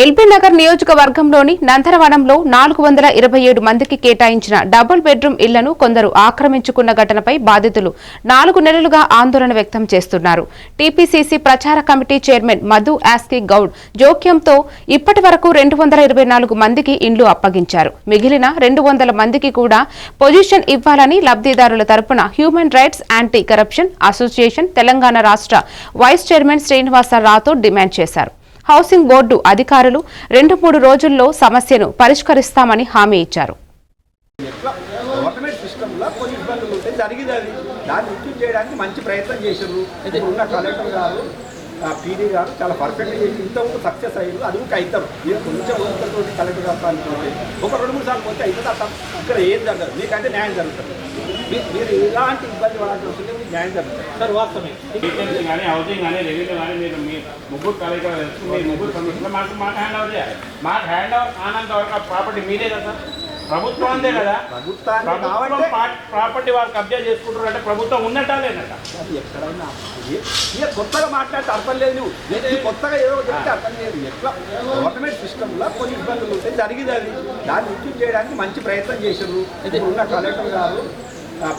LB Nagar నియోజకవర్గంలోని నందరవనంలో నాలుగు వందల ఇరవై ఏడు మందికి కేటాయించిన డబుల్ బెడ్రూమ్ ఇళ్ళను కొందరు ఆక్రమించుకున్న ఘటనపై బాధితులు నాలుగు నెలలుగా ఆందోళన వ్యక్తం చేస్తున్నారు. టీపీసీసీ ప్రచార కమిటీ చైర్మన్ మధు ఆస్కి గౌడ్ జోక్యంతో ఇప్పటి వరకు రెండు వందల ఇరవై నాలుగు మందికి ఇండ్లు అప్పగించారు. మిగిలిన రెండు వందల మందికి కూడా పొజిషన్ ఇవ్వాలని లబ్ధిదారుల తరపున human rights anti corruption association Telangana రాష్ట్ర వైస్ చైర్మన్ శ్రీనివాస డిమాండ్ చేశారు. హౌసింగ్ బోర్డు అధికారులు రెండు మూడు రోజుల్లో సమస్యను పరిష్కరిస్తామని హామీ ఇచ్చారు. దాన్ని ఇంప్రూవ్ చేయడానికి మంచి ప్రయత్నం చేశారు ఉన్న కలెక్టర్ గారు పీడీ గారు చాలా పర్ఫెక్ట్గా చేసి ఇంతవరకు సక్సెస్ అయ్యారు. అది ఇంకా అవుతారు మీరు కొంచెం ఓపికతో కలెక్టర్ గారు అనుకుంటే ఒక రెండు మూడు సార్లు పోతే అవుతుంది అట్లా ఇక్కడ ఏం జరగదు. మీకంటే న్యాయం జరుగుతుంది. మీరు ఎలాంటి ఇబ్బంది పడాల్సి వస్తుంది మీకు న్యాయం జరుగుతుంది. సార్ వాస్తవమే. కానీ హౌసింగ్ కానీ రెవెన్యూ కానీ మీరు మీ ముగ్గురు కలెక్టర్ మీ ముగ్గురు కమిషన్ మాకు మాకు హ్యాండ్ ఓవర్ చేయాలి. మాకు హ్యాండ్ ఓవర్ కానంత వరకు ప్రాపర్టీ మీదే కదా సార్? ప్రభుత్వం అందే కదా. ప్రభుత్వాన్ని ప్రభుత్వం ప్రాపర్టీ వాళ్ళు కబ్జా చేసుకుంటారు అంటే ప్రభుత్వం ఉన్నట్టా అది ఎక్కడైనా ఇక కొత్తగా మాట్లాడితే అర్థం లేదు. నువ్వు కొత్తగా ఏదో చెప్తే అర్థం లేదు. ఎట్లా? గవర్నమెంట్ సిస్టంలో కొన్ని ఇబ్బందులు ఉంటాయి జరిగింది అది దాన్ని ఇంప్రూవ్ చేయడానికి మంచి ప్రయత్నం చేశారు. ఉన్న కలెక్టర్ గారు.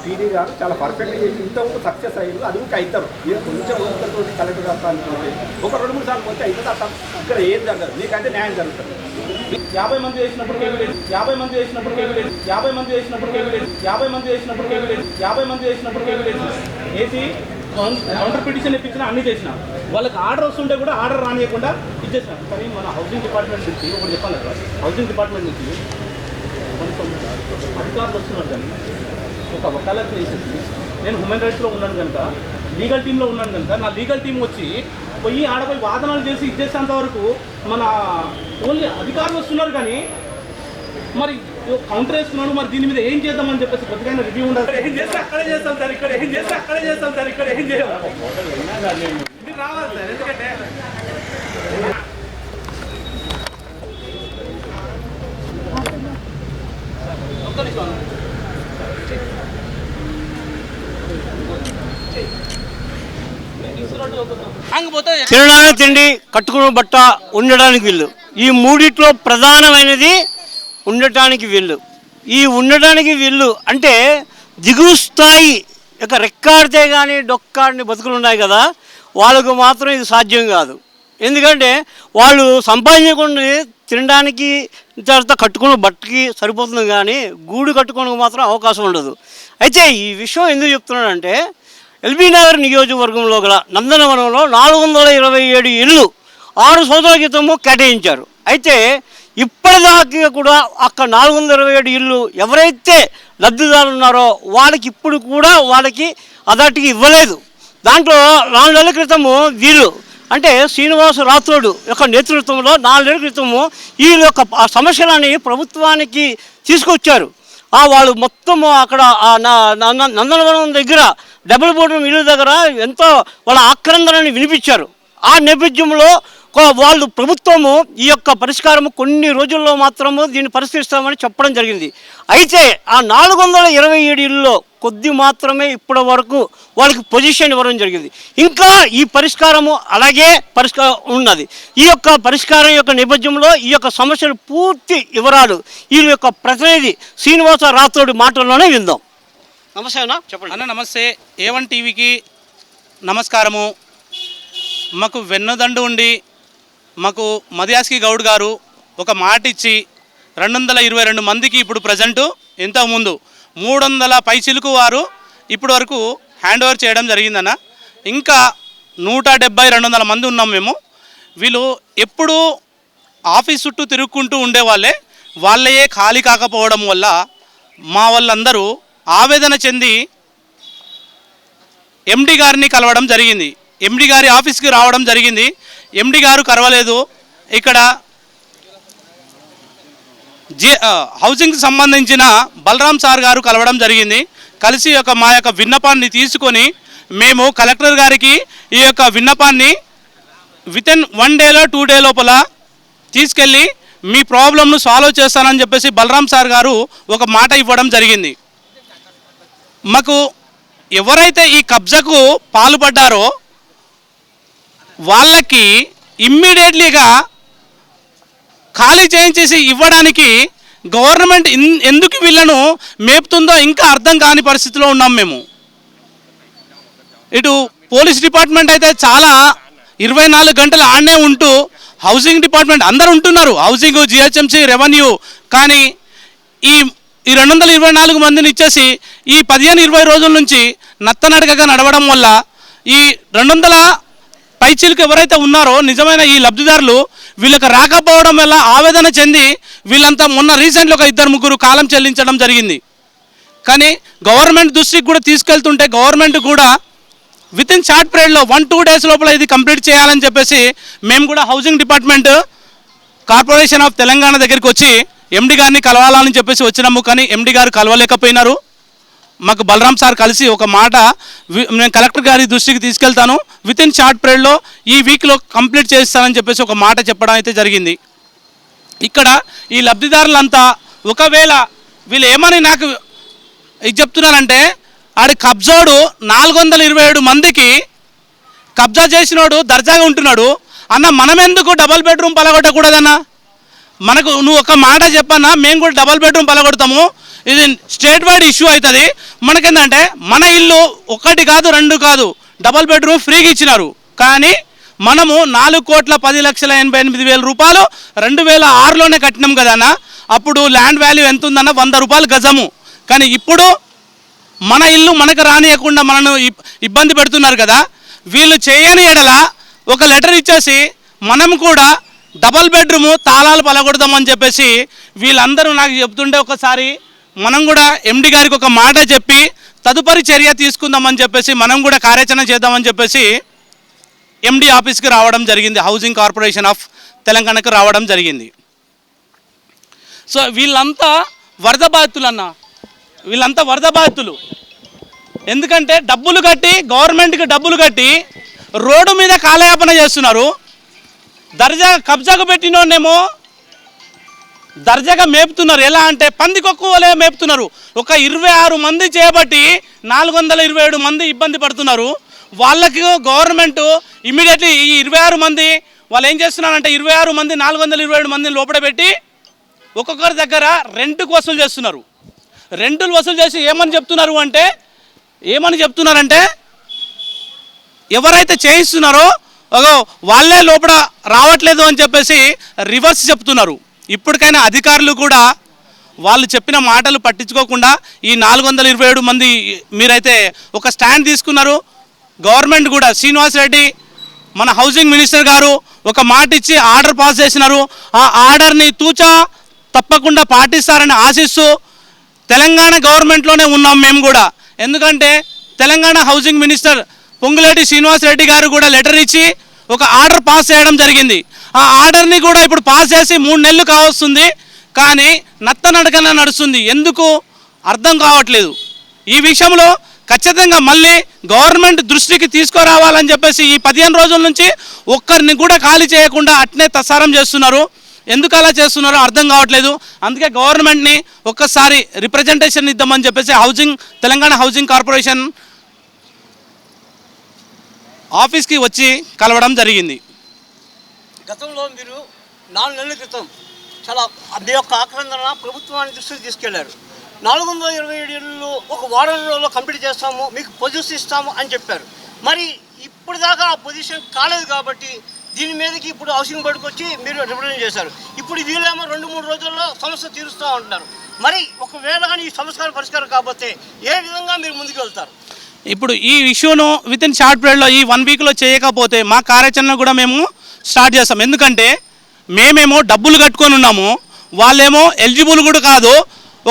పీడీ గారు చాలా పర్ఫెక్ట్గా చేసి ఇంతవరకు సక్సెస్ అయ్యారు. అది ఇంకా అవుతారు మీరు కొంచెం ఓపికతో కలెక్టర్ గారు ఒక రెండు మూడు సార్లు పోతే అవుతుంది అట్లా ఇక్కడ ఏం జరగదు. మీకంటే న్యాయం జరుగుతుంది. యాభై మంది చేసినప్పుడు ఎవిడెన్స్ యాభై మంది చేసినప్పుడు ఎవిడెన్స్ యాభై మంది చేసినప్పుడు ఎవిడెన్స్ యాభై మంది చేసినప్పుడు ఎవిడెన్స్ యాభై మంది చేసినప్పుడు ఎవిడెన్స్ వేసి కౌంటర్ పిటిషన్ ఇప్పించిన అన్ని చేసిన. వాళ్ళకి ఆర్డర్ వస్తుంటే కూడా ఆర్డర్ రానియకుండా ఇచ్చేసిన. కానీ మన హౌసింగ్ డిపార్ట్మెంట్ నుంచి ఒకటి చెప్పాలి హౌసింగ్ డిపార్ట్మెంట్ నుంచి అధికారులు వస్తున్నారు కానీ ఒక వకాలత్ చేసేసి నేను హ్యూమన్ రైట్స్లో ఉన్నాను కనుక లీగల్ టీంలో ఉన్నాను కనుక నా లీగల్ టీం వచ్చి పోయి ఆడపోయి వాదనలు చేసి ఇచ్చేసేంత వరకు మన ఓన్లీ అధికారులు వస్తున్నారు కానీ మరి కౌంటర్ వేస్తున్నాడు మరి దీని మీద ఏం చేద్దామని చెప్పేసి కొద్దిగా రివ్యూ ఉండాలి ఏం చేస్తే అక్కడే చేస్తాం సార్ ఇక్కడ ఏం చేస్తే అక్కడే చేస్తాం సార్ ఇక్కడ ఏం చేయాలి రావాలి సార్ ఎందుకంటే ఒక్క నిమిషం. తినడానికి తిండి కట్టుకున్న బట్ట ఉండడానికి వీళ్ళు. ఈ మూడిట్లో ప్రధానమైనది ఉండటానికి వీళ్ళు. ఈ ఉండటానికి వీళ్ళు అంటే దిగువ స్థాయి యొక్క రెక్కాడితే కానీ డొక్కాడిని బతుకులు ఉన్నాయి కదా వాళ్ళకు మాత్రం ఇది సాధ్యం కాదు. ఎందుకంటే వాళ్ళు సంపాదించకుండా తినడానికి తర్వాత కట్టుకున్న బట్టకి సరిపోతుంది కానీ గూడు కట్టుకోవడానికి మాత్రం అవకాశం ఉండదు. అయితే ఈ విషయం ఎందుకు చెప్తున్నానంటే ఎల్బీ నగర్ నియోజకవర్గంలో గల నందనవనంలో నాలుగు వందల ఇరవై ఏడు ఇళ్ళు ఆరు సంవత్సరాల క్రితము కేటాయించారు. అయితే ఇప్పటిదాకా కూడా అక్కడ నాలుగు వందల ఇరవై ఏడు ఇళ్ళు ఎవరైతే లబ్ధిదారులు ఉన్నారో వాళ్ళకి ఇప్పుడు కూడా వాళ్ళకి అదాటికి ఇవ్వలేదు. దాంట్లో నాలుగు నెలల క్రితము వీళ్ళు అంటే శ్రీనివాస రాథోడు యొక్క నేతృత్వంలో నాలుగు నెలల క్రితము ఈ యొక్క సమస్యలని ప్రభుత్వానికి తీసుకొచ్చారు. వాళ్ళు మొత్తం అక్కడ నా- నంద- నందనవనం దగ్గర డబుల్ బోర్డు ఇల్లు దగ్గర ఎంతో వాళ్ళ ఆక్రందనని వినిపించారు. ఆ నేపథ్యంలో వాళ్ళు ప్రభుత్వము ఈ యొక్క పరిష్కారము కొన్ని రోజుల్లో మాత్రము దీన్ని పరిష్కరిస్తామని చెప్పడం జరిగింది. అయితే ఆ నాలుగు వందల ఇరవై ఏడు ఇళ్ళలో కొద్ది మాత్రమే ఇప్పటి వరకు వాళ్ళకి పొజిషన్ ఇవ్వడం జరిగింది. ఇంకా ఈ పరిష్కారము అలాగే పరిష్కారం ఉన్నది. ఈ యొక్క పరిష్కారం యొక్క నేపథ్యంలో ఈ యొక్క సమస్యలు పూర్తి వివరాలు ఈ యొక్క ప్రతినిధి శ్రీనివాస రాథోడి మాటల్లోనే విందాం. నమస్తే అన్న చెప్పండి. అన్న నమస్తే. ఏ వన్ టీవీకి నమస్కారము. మాకు వెన్నుదండు ఉండి మాకు మదియాస్కి గౌడ్ గారు ఒక మాట ఇచ్చి రెండు వందల ఇరవై రెండు మందికి ఇప్పుడు ప్రజెంటు ఇంతకుముందు మూడు వందల పైచిలుకు వారు ఇప్పటి వరకు హ్యాండ్ ఓవర్ చేయడం జరిగిందన్న. ఇంకా నూట డెబ్బై రెండు వందల మంది ఉన్నాం మేము. వీళ్ళు ఎప్పుడూ ఆఫీస్ చుట్టూ తిరుగుకుంటూ ఉండేవాళ్ళే. వాళ్ళయే ఖాళీ కాకపోవడం వల్ల మా వాళ్ళందరూ ఆవేదన చెంది ఎండి గారిని కలవడం జరిగింది. ఎండి గారి ఆఫీస్కి రావడం జరిగింది. ఎండి గారు కరవలేదు. ఇక్కడ జే హౌసింగ్కి సంబంధించిన బలరాం సార్ గారు కలవడం జరిగింది. కలిసి యొక్క మా యొక్క విన్నపాన్ని తీసుకొని మేము కలెక్టర్ గారికి ఈ యొక్క విన్నపాన్ని వితిన్ వన్ డేలో టూ డే లోపల తీసుకెళ్ళి మీ ప్రాబ్లంను సాల్వ్ చేస్తానని చెప్పేసి బలరాం సార్ గారు ఒక మాట ఇవ్వడం జరిగింది. మాకు ఎవరైతే ఈ కబ్జాకు పాల్పడ్డారో వాళ్ళకి ఇమ్మీడియట్లీగా ఖాళీ చేయించేసి ఇవ్వడానికి గవర్నమెంట్ ఎందుకు వీళ్ళను మేపుతుందో ఇంకా అర్థం కాని పరిస్థితిలో ఉన్నాం మేము. ఇటు పోలీస్ డిపార్ట్మెంట్ అయితే చాలా ఇరవై నాలుగు గంటలు ఆడనే ఉంటూ హౌసింగ్ డిపార్ట్మెంట్ అందరు ఉంటున్నారు. హౌసింగ్ జిహెచ్ఎంసీ రెవెన్యూ కానీ ఈ ఈ రెండు వందల ఇరవై నాలుగు మందిని ఇచ్చేసి ఈ పదిహేను ఇరవై రోజుల నుంచి నత్తనడకగా నడవడం వల్ల ఈ రెండు వందల పైచీలకు ఎవరైతే ఉన్నారో నిజమైన ఈ లబ్ధిదారులు వీళ్ళకి రాకపోవడం వల్ల ఆవేదన చెంది వీళ్ళంతా మొన్న రీసెంట్లో ఒక ఇద్దరు ముగ్గురు కాలం చెల్లించడం జరిగింది. కానీ గవర్నమెంట్ దృష్టికి కూడా తీసుకెళ్తుంటే గవర్నమెంట్ కూడా విత్ ఇన్ షార్ట్ పీరియడ్లో వన్ టూ డేస్ లోపల ఇది కంప్లీట్ చేయాలని చెప్పేసి మేము కూడా housing department corporation of Telangana దగ్గరికి వచ్చి ఎండి గారిని కలవాలని చెప్పేసి వచ్చినాము. కానీ ఎండి గారు కలవలేకపోయినారు. మాకు బలరాం సార్ కలిసి ఒక మాట వి- నేను కలెక్టర్ గారి దృష్టికి తీసుకెళ్తాను. విత్ ఇన్ షార్ట్ పీరియడ్లో ఈ వీక్లో కంప్లీట్ చేస్తానని చెప్పేసి ఒక మాట చెప్పడం అయితే జరిగింది. ఇక్కడ ఈ లబ్ధిదారులంతా ఒకవేళ వీళ్ళు ఏమని నాకు ఇది చెప్తున్నారంటే ఆడి కబ్జాడు నాలుగు వందల ఇరవై ఏడు మందికి కబ్జా చేసినోడు దర్జాగా ఉంటున్నాడు. అన్న మనం ఎందుకు డబల్ బెడ్రూమ్ పలగొట్టకూడదన్న? మనకు నువ్వు ఒక మాట చెప్పన్నా మేము కూడా డబల్ బెడ్రూమ్ పలగొడతాము. ఇది స్టేట్ వైడ్ ఇష్యూ అవుతుంది. మనకేందంటే మన ఇల్లు ఒకటి కాదు రెండు కాదు డబల్ బెడ్రూమ్ ఫ్రీగా ఇచ్చినారు. కానీ మనము నాలుగు కోట్ల పది లక్షల ఎనభై ఎనిమిది వేల రూపాయలు రెండు వేల ఆరులోనే కట్టినాం కదన్న అప్పుడు ల్యాండ్ వాల్యూ ఎంత ఉందన్న వంద రూపాయలు గజము. కానీ ఇప్పుడు మన ఇల్లు మనకు రానియకుండా మనను ఇబ్- ఇబ్బంది పెడుతున్నారు కదా. వీళ్ళు చేయని ఎడల ఒక లెటర్ ఇచ్చేసి మనం కూడా డబల్ బెడ్రూమ్ తాళాలు పలగొడదామని చెప్పేసి వీళ్ళందరూ నాకు చెప్తుండే ఒకసారి మనం కూడా ఎండి గారికి ఒక మాట చెప్పి తదుపరి చర్య తీసుకుందామని చెప్పేసి మనం కూడా కార్యాచరణ చేద్దామని చెప్పేసి ఎండి ఆఫీస్కి రావడం జరిగింది. హౌసింగ్ కార్పొరేషన్ ఆఫ్ తెలంగాణకు రావడం జరిగింది. సో వీళ్ళంతా వరద బాధితులు అన్న వీళ్ళంతా వరద బాధితులు. ఎందుకంటే డబ్బులు కట్టి గవర్నమెంట్కి డబ్బులు కట్టి రోడ్డు మీద కాలయాపన చేస్తున్నారు. దర్జా కబ్జాకు పెట్టినోనేమో దర్జాగా మేపుతున్నారు. ఎలా అంటే పందికొక్కువలే మేపుతున్నారు. ఒక ఇరవై ఆరు మంది చేయబట్టి నాలుగు వందల ఇరవై ఏడు మంది ఇబ్బంది పడుతున్నారు. వాళ్ళకి గవర్నమెంట్ ఇమీడియట్లీ ఈ ఇరవై ఆరు మంది వాళ్ళు ఏం చేస్తున్నారంటే ఇరవై ఆరు మంది నాలుగు వందల ఇరవై ఏడు మందిని లోపల పెట్టి ఒక్కొక్కరి దగ్గర రెంట్కు వసూలు చేస్తున్నారు. రెంటులు వసూలు చేసి ఏమని చెప్తున్నారు అంటే ఏమని చెప్తున్నారంటే ఎవరైతే చేయిస్తున్నారో వాళ్ళే లోపల రావట్లేదు అని చెప్పేసి రివర్స్ చెప్తున్నారు. ఇప్పటికైనా అధికారులు కూడా వాళ్ళు చెప్పిన మాటలు పట్టించుకోకుండా ఈ నాలుగు వందల ఇరవై ఏడు మంది మీరైతే ఒక స్టాండ్ తీసుకున్నారు. గవర్నమెంట్ కూడా శ్రీనివాస్ రెడ్డి మన హౌసింగ్ మినిస్టర్ గారు ఒక మాట ఇచ్చి ఆర్డర్ పాస్ చేసినారు. ఆ ఆర్డర్ని తూచా తప్పకుండా పాటిస్తారని ఆశిస్తూ తెలంగాణ గవర్నమెంట్లోనే ఉన్నాం మేము కూడా. ఎందుకంటే తెలంగాణ హౌసింగ్ మినిస్టర్ పొంగులేటి శ్రీనివాస్ రెడ్డి గారు కూడా లెటర్ ఇచ్చి ఒక ఆర్డర్ పాస్ చేయడం జరిగింది. ఆ ఆర్డర్ని కూడా ఇప్పుడు పాస్ చేసి మూడు నెలలు కావస్తుంది. కానీ నత్తనడకన నడుస్తుంది. ఎందుకు? అర్థం కావట్లేదు. ఈ విషయంలో ఖచ్చితంగా మళ్ళీ గవర్నమెంట్ దృష్టికి తీసుకురావాలని చెప్పేసి ఈ పదిహేను రోజుల నుంచి ఒక్కరిని కూడా ఖాళీ చేయకుండా అట్నే తసారం చేస్తున్నారు. ఎందుకు అలా చేస్తున్నారో అర్థం కావట్లేదు. అందుకే గవర్నమెంట్ని ఒక్కసారి రిప్రజెంటేషన్ ఇద్దామని చెప్పేసి హౌసింగ్ తెలంగాణ హౌసింగ్ కార్పొరేషన్ ఆఫీస్కి వచ్చి కలవడం జరిగింది. గతంలో మీరు నాలుగు నెలల క్రితం చాలా మీ యొక్క ఆక్రందన ప్రభుత్వాన్ని దృష్టికి తీసుకెళ్ళారు. నాలుగు వందల ఇరవై ఏడు ఏళ్ళు ఒక వారం రోజుల్లో కంప్లీట్ చేస్తాము మీకు పొజిషన్ ఇస్తాము అని చెప్పారు. మరి ఇప్పుడు దాకా ఆ పొజిషన్ కాలేదు కాబట్టి దీని మీదకి ఇప్పుడు హౌసింగ్ పడుకొచ్చి వచ్చి మీరు రిప్రజెంట్ చేశారు. ఇప్పుడు వీళ్ళేమో రెండు మూడు రోజుల్లో సమస్య తీరుస్తూ ఉంటున్నారు. మరి ఒకవేళ కానీ ఈ సమస్య పరిష్కారం కాకపోతే ఏ విధంగా మీరు ముందుకు వెళ్తారు? ఇప్పుడు ఈ ఇష్యూను విత్ ఇన్ షార్ట్ పీరియడ్లో ఈ వన్ వీక్లో చేయకపోతే మా కార్యాచరణ కూడా మేము స్టార్ట్ చేస్తాం. ఎందుకంటే మేమేమో డబ్బులు కట్టుకొని ఉన్నాము. వాళ్ళేమో ఎలిజిబుల్ కూడా కాదు.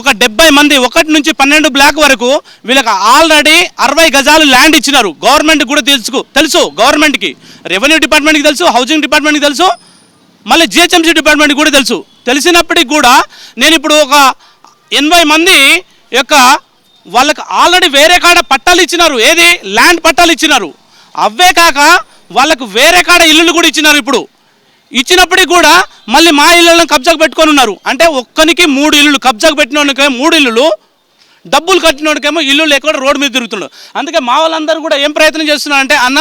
ఒక డెబ్బై మంది ఒకటి నుంచి పన్నెండు బ్లాక్ వరకు వీళ్ళకి ఆల్రెడీ అరవై గజాలు ల్యాండ్ ఇచ్చినారు. గవర్నమెంట్ కూడా తెలుసు తెలుసు గవర్నమెంట్కి రెవెన్యూ డిపార్ట్మెంట్కి తెలుసు హౌసింగ్ డిపార్ట్మెంట్కి తెలుసు మళ్ళీ జిహెచ్ఎంసీ డిపార్ట్మెంట్కి కూడా తెలుసు. తెలిసినప్పటికి కూడా నేను ఇప్పుడు ఒక ఎనభై మంది యొక్క వాళ్ళకి ఆల్రెడీ వేరే కాడ పట్టాలు ఇచ్చినారు. ఏది? ల్యాండ్ పట్టాలు ఇచ్చినారు. అవే కాక వాళ్ళకు వేరే కాడ ఇల్లులు కూడా ఇచ్చినారు ఇప్పుడు. ఇచ్చినప్పటికి కూడా మళ్ళీ మా ఇళ్ళను కబ్జాకు పెట్టుకొని ఉన్నారు. అంటే ఒక్కనికి మూడు ఇల్లులు కబ్జాకు పెట్టినోడికేమో మూడు ఇల్లులు డబ్బులు కట్టినోడికేమో ఇల్లు లేకుండా రోడ్డు మీద తిరుగుతున్నాడు అందుకే మా వాళ్ళందరూ కూడా ఏం ప్రయత్నం చేస్తున్నారంటే అన్న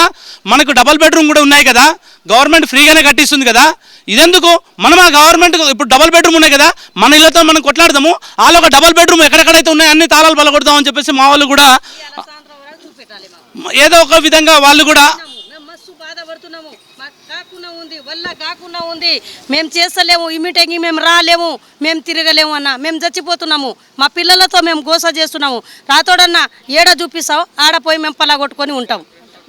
మనకు డబల్ బెడ్రూమ్ కూడా ఉన్నాయి కదా. గవర్నమెంట్ ఫ్రీగానే కట్టిస్తుంది కదా. ఇదెందుకు? మనం ఆ గవర్నమెంట్ ఇప్పుడు డబుల్ బెడ్రూమ్ ఉన్నాయి కదా మన ఇళ్ళతో మనం కొట్లాడదాము వాళ్ళు ఒక డబుల్ బెడ్రూమ్ ఎక్కడెక్కడైతే ఉన్నాయో అన్ని తాళాలు పలగొడదాం అని చెప్పేసి మా వాళ్ళు కూడా ఏదో ఒక విధంగా వాళ్ళు కూడా మేము మస్తు బాధపడుతున్నాము మాకు కాకుండా ఉంది వల్ల కాకుండా ఉంది. మేము చేస్తలేము ఇమిటంగి మేము రాలేము మేము తిరగలేము అన్న. మేము చచ్చిపోతున్నాము. మా పిల్లలతో మేము గోస చేస్తున్నాము. రాతోడన్న ఏడ చూపిస్తావు? ఆడ పోయి మేము పలగొట్టుకొని ఉంటాం.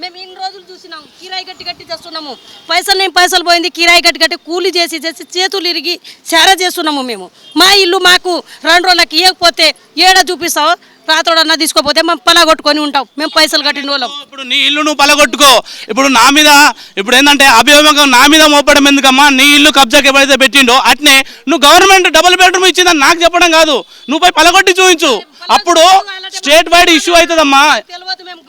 మేము ఇన్ని రోజులు చూసినాం. కిరాయి గట్టి గట్టి చేస్తున్నాము. పైసలు నేను పైసలు పోయింది కిరాయి గట్టి గట్టి కూలి చేసి చేసి చేతులు ఇరిగి చారా చేస్తున్నాము మేము. మా ఇల్లు మాకు రెండు రోజులకి ఇవ్వకపోతే ఏడ చూపిస్తావు? రాతోడన్న తీసుకోపోతే మేము పలగొట్టుకొని ఉంటాం. మేము పైసలు కట్టిన వాళ్ళం. ఇప్పుడు నీ ఇల్లు నువ్వు పలగొట్టుకో. ఇప్పుడు నా మీద ఇప్పుడు ఏంటంటే అభియోగం నా మీద మోపడం ఎందుకమ్మా? నీ ఇల్లు కబ్జాకి ఎవరైతే పెట్టిండో అట్నే నువ్వు గవర్నమెంట్ డబుల్ బెడ్రూమ్ ఇచ్చిందని నాకు చెప్పడం కాదు. నువ్వు పోయి పలగొట్టి చూపించు. అప్పుడు స్టేట్ వైడ్ ఇష్యూ అవుతుందమ్మా.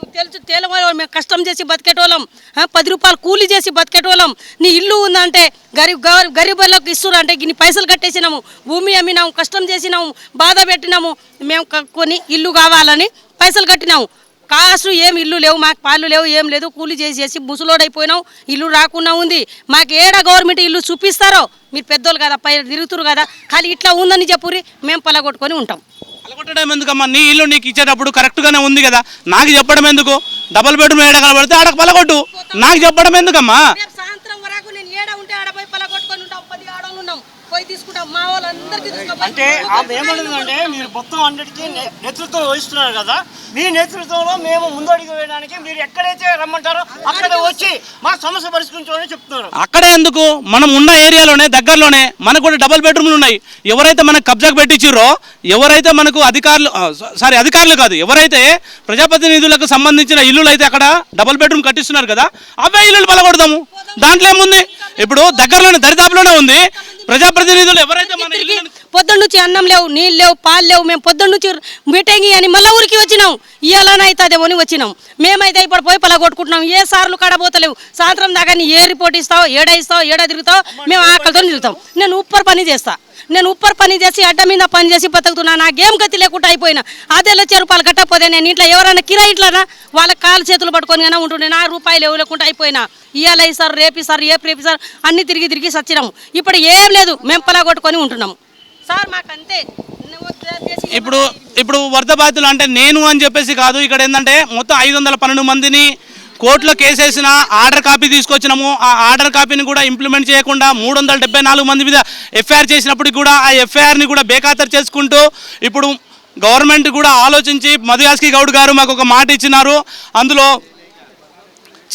తెలుసు తెలియదు మేము కష్టం చేసి బతికేటోళ్ళం. పది రూపాయలు కూలి చేసి బతికేటోళ్ళం. నీ ఇల్లు ఉందంటే గరీబ్ గవ- గరీబులకు ఇస్తున్నారు అంటే ఇన్ని పైసలు కట్టేసినాము. భూమి అమ్మినాము కష్టం చేసినాము బాధ పెట్టినాము. మేము క- కొని ఇల్లు కావాలని పైసలు కట్టినాము. కాసు ఏం ఇల్లు లేవు మాకు పాలు లేవు ఏం లేదు. కూలి చేసి చేసి ముసలోడైపోయినాం ఇల్లు రాకుండా ఉంది. మాకు ఏడ గవర్నమెంట్ ఇల్లు చూపిస్తారో? మీరు పెద్దోళ్ళు కదా పై తిరుగుతురు కదా. ఖాళీ ఇట్లా ఉందని చెప్పురి మేము పలగొట్టుకొని ఉంటాం. పలగొట్టడం ఎందుకమ్మా? నీ ఇల్లు నీకు ఇచ్చేటప్పుడు కరెక్ట్గానే ఉంది కదా. నాకు చెప్పడం ఎందుకు? డబల్ బెడ్రూమ్ ఏడ కనబడితే ఆడకు పలగొట్టు నాకు చెప్పడం ఎందుకమ్మా రేపు సాయంత్రం వరకు నేను ఏడ ఉంటే ఆడ పోయి పలగొట్టుకొని ఉంటాం పది ఆడోళ్ళు ఉన్నాం పోయి తీసుకుంటాం మా వాళ్ళందరికీ అంటే ఆమె ఏమంటుందంటే మీరు మొత్తం అన్నిటికీ నేతృత్వం వహిస్తున్నారు కదా. మీ నేతృత్వంలో మేము ముందడుగు వేయడానికి మీరు ఎక్కడైతే రమ్మంటారో అక్కడ వచ్చి మా సమస్య పరిష్కరించాలని చెప్తున్నారు. అక్కడే ఎందుకు? మనం ఉన్న ఏరియాలోనే దగ్గరలోనే మనకు కూడా డబుల్ బెడ్రూమ్లు ఉన్నాయి. ఎవరైతే మనకు కబ్జాకు పెట్టించిర్రో ఎవరైతే మనకు అధికారులు సారీ అధికారులు కాదు ఎవరైతే ప్రజాప్రతినిధులకు సంబంధించిన ఇల్లులు అయితే అక్కడ డబుల్ బెడ్రూమ్ కట్టిస్తున్నారు కదా అవే ఇల్లులు పలగొడదాము. దాంట్లో ఏముంది? ఇప్పుడు దగ్గరలోనే దరిదాపులోనే ఉంది. ప్రజాప్రతినిధులు ఎవరైతే మన తిరిగి ఇల్లు పొద్దున్న నుంచి అన్నం లేవు నీళ్ళు లేవు పాలు లేవు మేము పొద్దున్న నుంచి మీటింగ్ అని మళ్ళీ ఊరికి వచ్చినాం. ఇయ్యాలనైతుందేమో అని వచ్చినాం. మేమైతే ఇప్పుడు పోయి పలా కొట్టుకుంటున్నాం ఏ సార్లు కాడబోతలేవు? సాయంత్రం దాకా ఏ రిపోర్ట్ ఇస్తావు ఏడ ఇస్తావు ఏడ తిరుగుతావు మేము ఆకలితో తిరుగుతాం. నేను ఉప్పర్ పని చేస్తా. నేను ఉప్పర్ పని చేసి అడ్డ మీద పని చేసి బతుకుతున్నా నాకేం గతి లేకుండా అయిపోయినా. అదే లక్ష రూపాయలు కట్టకపోతే నేను ఇంట్లో ఎవరైనా కిరాయి ఇంట్లోనా? వాళ్ళ కాలు చేతులు పట్టుకొని కానీ ఉంటుండే నా రూపాయలు ఎవరు లేకుండా అయిపోయినా. ఇవాళ ఇస్తారు రేపు ఇస్తారు ఏ రేపు ఇస్తారు అన్ని తిరిగి తిరిగి సచ్చినాము. ఇప్పుడు ఏం లేదు మేము కొట్టుకొని ఉంటున్నాము. సార్ మాకు అంతే చేసి- ఇప్పుడు ఇప్పుడు వరద బాధితులు అంటే నేను అని చెప్పేసి కాదు. ఇక్కడ ఏంటంటే మొత్తం ఐదు వందల పన్నెండు మందిని కోర్టులో కేసేసిన ఆర్డర్ కాపీ తీసుకొచ్చినాము. ఆ ఆర్డర్ కాపీని కూడా ఇంప్లిమెంట్ చేయకుండా మూడు వందల డెబ్బై నాలుగు మంది మీద ఎఫ్ఐఆర్ చేసినప్పటికి కూడా ఆ ఎఫ్ఐఆర్ని కూడా బేఖాతరు చేసుకుంటూ ఇప్పుడు గవర్నమెంట్ కూడా ఆలోచించి మధుయాస్కి గౌడ్ గారు మాకు ఒక మాట ఇచ్చినారు. అందులో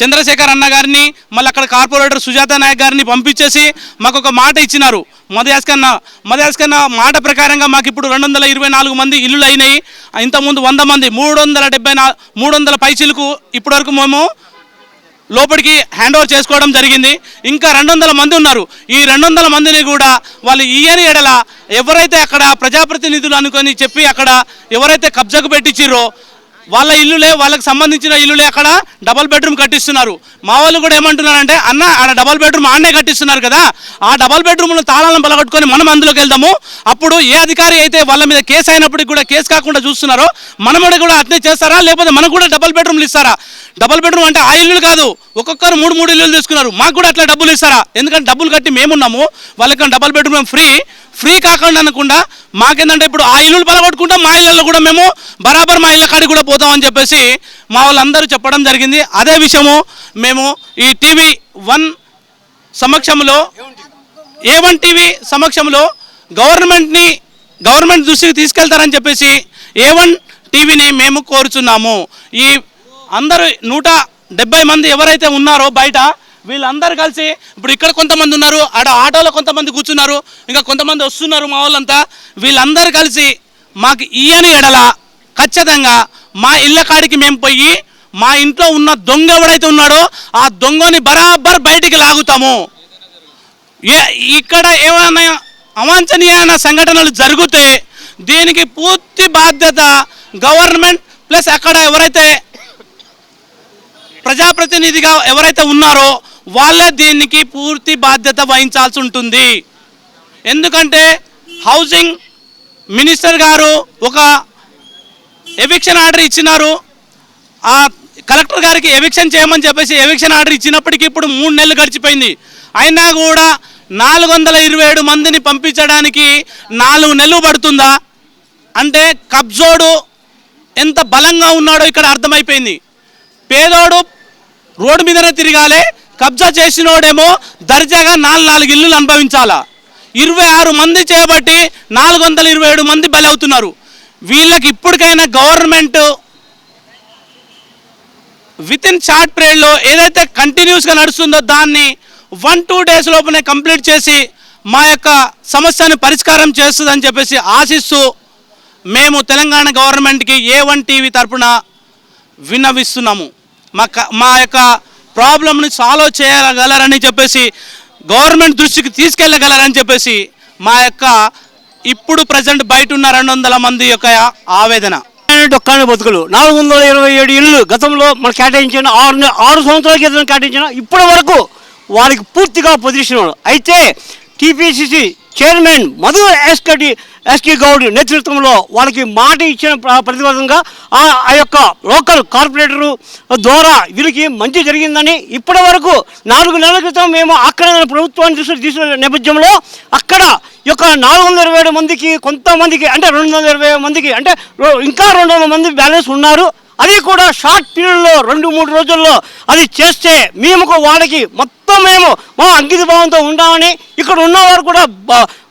చంద్రశేఖర్ అన్న గారిని మళ్ళీ అక్కడ కార్పొరేటర్ సుజాత నాయక్ గారిని పంపించేసి మాకు ఒక మాట ఇచ్చినారు. మదయాస్కన్న మదయాస్కన్న మాట ప్రకారంగా మాకు ఇప్పుడు రెండు వందల ఇరవై నాలుగు మంది ఇల్లులు అయినాయి. ఇంతకుముందు వంద మంది మూడు వందల డెబ్బై నా మూడు వందల పైచీలకు ఇప్పటివరకు మేము లోపలికి హ్యాండ్ ఓవర్ చేసుకోవడం జరిగింది. ఇంకా రెండు వందల మంది ఉన్నారు. ఈ రెండు వందల మందిని కూడా వాళ్ళు ఈయని ఎడల ఎవరైతే అక్కడ ప్రజాప్రతినిధులు అనుకొని చెప్పి అక్కడ ఎవరైతే కబ్జాకు పెట్టించిర్రో వాళ్ళ ఇల్లులే వాళ్ళకి సంబంధించిన ఇల్లులే అక్కడ డబల్ బెడ్రూమ్ కట్టిస్తున్నారు. మా వాళ్ళు కూడా ఏమంటున్నారంటే అన్న ఆడ డబల్ బెడ్రూమ్ ఆడనే కట్టిస్తున్నారు కదా. ఆ డబల్ బెడ్రూమ్లో తాళాలను బలగొట్టుకొని మనం అందులోకి వెళ్దాము. అప్పుడు ఏ అధికారి అయితే వాళ్ళ మీద కేసు అయినప్పటికీ కూడా కేసు కాకుండా చూస్తున్నారో మనం కూడా అట్నే చేస్తారా? లేకపోతే మనకు కూడా డబల్ బెడ్రూమ్లు ఇస్తారా? డబల్ బెడ్రూమ్ అంటే ఆ ఇల్లులు కాదు ఒక్కొక్కరు మూడు మూడు ఇల్లులు తీసుకున్నారు. మాకు కూడా అట్లా డబ్బులు ఇస్తారా? ఎందుకంటే డబ్బులు కట్టి మేమున్నాము. వాళ్ళకి డబల్ బెడ్రూమ్ ఫ్రీ ఫ్రీ కాకుండా అనకుండా మాకేందంటే ఇప్పుడు ఆ ఇల్లులు పలగొట్టుకుంటాం మా ఇళ్ళల్లో కూడా మేము బరాబర్ మా ఇళ్ళ కాడికి కూడా పోతామని చెప్పేసి మా వాళ్ళందరూ చెప్పడం జరిగింది. అదే విషయము మేము ఈ టీవీ వన్ సమక్షంలో ఏ వన్ టీవీ సమక్షంలో గవర్నమెంట్ని గవర్నమెంట్ దృష్టికి తీసుకెళ్తారని చెప్పేసి ఏ వన్ టీవీని మేము కోరుచున్నాము. ఈ అందరూ నూట డెబ్బై మంది ఎవరైతే ఉన్నారో బయట వీళ్ళందరూ కలిసి ఇప్పుడు ఇక్కడ కొంతమంది ఉన్నారు ఆడ ఆటోలో కొంతమంది కూర్చున్నారు ఇంకా కొంతమంది వస్తున్నారు మా వాళ్ళంతా. వీళ్ళందరూ కలిసి మాకు ఇయ్యని ఎడల ఖచ్చితంగా మా ఇళ్ళ కాడికి మేము పోయి మా ఇంట్లో ఉన్న దొంగ ఎవడైతే ఉన్నాడో ఆ దొంగని బరాబర్ బయటికి లాగుతాము. ఏ ఇక్కడ ఏమైనా అవాంఛనీయమైన సంఘటనలు జరిగితే దీనికి పూర్తి బాధ్యత గవర్నమెంట్ ప్లస్ అక్కడ ఎవరైతే ప్రజాప్రతినిధిగా ఎవరైతే ఉన్నారో వాళ్ళే దీనికి పూర్తి బాధ్యత వహించాల్సి ఉంటుంది. ఎందుకంటే హౌసింగ్ మినిస్టర్ గారు ఒక ఎవిక్షన్ ఆర్డర్ ఇచ్చినారు. ఆ కలెక్టర్ గారికి ఎవిక్షన్ చేయమని చెప్పేసి ఎవిక్షన్ ఆర్డర్ ఇచ్చినప్పటికీ ఇప్పుడు మూడు నెలలు గడిచిపోయింది. అయినా కూడా నాలుగు వందల ఇరవై ఏడు మందిని పంపించడానికి నాలుగు నెలలు పడుతుందా? అంటే కబ్జోడు ఎంత బలంగా ఉన్నాడో ఇక్కడ అర్థమైపోయింది. పేదోడు రోడ్డు మీదనే తిరగాలి కబ్జా చేసినోడేమో దర్జాగా నాలుగు నాలుగు ఇల్లులు అనుభవించాలా? ఇరవై ఆరు మంది చేయబట్టి నాలుగు వందల ఇరవై ఏడు మంది బలి అవుతున్నారు వీళ్ళకి ఇప్పటికైనా గవర్నమెంట్ విత్ ఇన్ షార్ట్ పీరియడ్లో ఏదైతే కంటిన్యూస్గా నడుస్తుందో దాన్ని వన్ టూ డేస్ లోపలే కంప్లీట్ చేసి మా యొక్క సమస్యను పరిష్కారం చేస్తుందని చెప్పేసి ఆశిస్తూ మేము తెలంగాణ గవర్నమెంట్కి ఏ వన్ టీవీ తరపున విన్నవిస్తున్నాము. మా క- మా యొక్క ప్రాబ్లమ్ని సాల్వ్ చేయగలరని చెప్పేసి గవర్నమెంట్ దృష్టికి తీసుకెళ్ళగలరని చెప్పేసి మా యొక్క ఇప్పుడు ప్రజెంట్ బయట ఉన్న రెండు వందల మంది యొక్క ఆవేదన. ఒక్కనే బతుకులు. నాలుగు వందల ఇరవై ఏడు ఇళ్ళు గతంలో మనం కేటాయించిన ఆరు ఆరు సంవత్సరాల క్రితం కేటాయించిన ఇప్పటి వరకు వారికి పూర్తిగా పొజిషన్ అయితే టీపీసీసీ చైర్మన్ మధు ఎస్కటి ఎస్కే గౌడ్ నేతృత్వంలో వాళ్ళకి మాట ఇచ్చిన ప్ర- ప్రతిపాదనగా ఆ యొక్క లోకల్ కార్పొరేటరు ద్వారా వీరికి మంచి జరిగిందని ఇప్పటి వరకు నాలుగు నెలల క్రితం మేము అక్కడ ప్రభుత్వాన్ని తీసుకు తీసుకున్న నేపథ్యంలో అక్కడ యొక్క నాలుగు వందల ఇరవై ఏడు మందికి కొంతమందికి అంటే రెండు వందల ఇరవై మందికి అంటే ఇంకా రెండు వందల మంది బ్యాలెన్స్ ఉన్నారు. అది కూడా షార్ట్ పీరియడ్లో రెండు మూడు రోజుల్లో అది చేస్తే మేము వాళ్ళకి మొత్తం మేము మా అంకిత భావంతో ఉంటామని ఇక్కడ ఉన్నవారు కూడా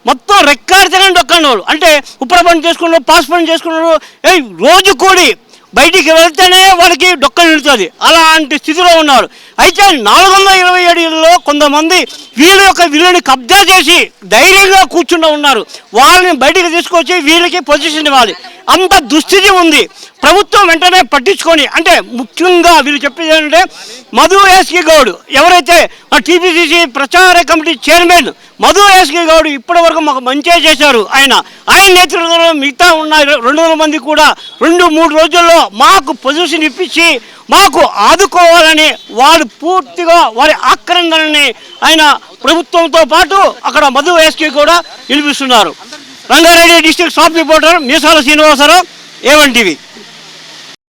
మొత్తం రెక్కాడితేనే డొక్కండి వాళ్ళు అంటే ఉప్పర పని చేసుకున్నారు పాస్ పని చేసుకున్నారు ఏ రోజు కూడి బయటికి వెళ్తేనే వాళ్ళకి డొక్క నిలుతుంది అలాంటి స్థితిలో ఉన్నారు. అయితే నాలుగు వందల ఇరవై ఏడులో కొంతమంది వీళ్ళ యొక్క వీళ్ళని కబ్జా చేసి ధైర్యంగా కూర్చుని ఉన్నారు. వాళ్ళని బయటికి తీసుకొచ్చి వీళ్ళకి పొజిషన్ ఇవ్వాలి. అంత దుస్థితి ఉంది. ప్రభుత్వం వెంటనే పట్టించుకొని అంటే ముఖ్యంగా వీళ్ళు చెప్పేది ఏంటంటే మధు ఎస్కి గౌడ్ ఎవరైతే టీపీసీసీ ప్రచార కమిటీ చైర్మన్ మధు ఎస్కి గౌడ్ ఇప్పటి వరకు మాకు మంచిగా చేశారు. ఆయన ఆయన నేతృత్వంలో మిగతా ఉన్న రెండు వందల మంది కూడా రెండు మూడు రోజుల్లో మాకు పొజిషన్ ఇప్పించి మాకు ఆదుకోవాలని వారు పూర్తిగా వారి ఆక్రందనని ఆయన ప్రభుత్వంతో పాటు అక్కడ మధు ఎస్కి కూడా నిలిపిస్తున్నారు. Rangareddy district staff reporter Meesala Srinivasa Rao A one TV.